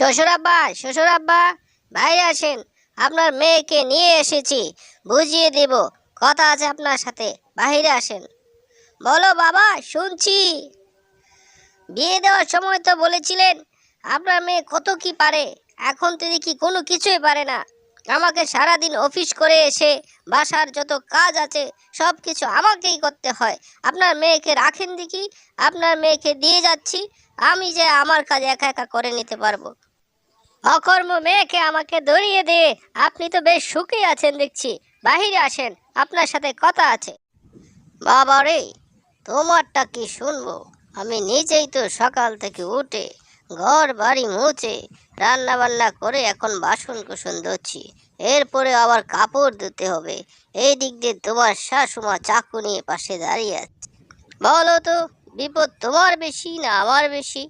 শ্বশুর আব্বা শ্বশুর আব্বা, বাইরে আসেন। আপনার মেয়েকে নিয়ে এসেছি, বুঝিয়ে দেব। কথা আছে আপনার সাথে, বাইরে আসেন। বলো বাবা, শুনছি। বিয়ে দেওয়ার সময় তো বলেছিলেন, আপনার মেয়ে কত কি পারে? এখন তো দেখি কোনো কিছুই পারে না। আমাকে সারাদিন অফিস করে এসে, বাসার যত কাজ আছে সব কিছু আমাকেই করতে হয়। আপনার মেয়েকে রাখেন দেখি, আপনার মেয়েকে দিয়ে যাচ্ছি, আমি যে আমার কাজ একা একা করে নিতে পারব। অকর্ম মেয়েকে আমাকে ধরিয়ে দে। আপনি তো বেশ সুখী আছেন দেখছি। বাহিরে আসেন, আপনার সাথে কথা আছে। বাবা রে, তোমারটা কি শুনব? আমি নিজেই তো সকাল থেকে উঠে ঘর বাড়ি মুছে রান্না বান্না করে এখন বাসন কুসন ধুচ্ছি এরপরে আবার কাপড় ধুতে হবে। এই দিক দিয়ে তোমার শাশুমা চাকু নিয়ে পাশে দাঁড়িয়ে আছে। বলো তো, বিপদ তোমার বেশি না আমার বেশি?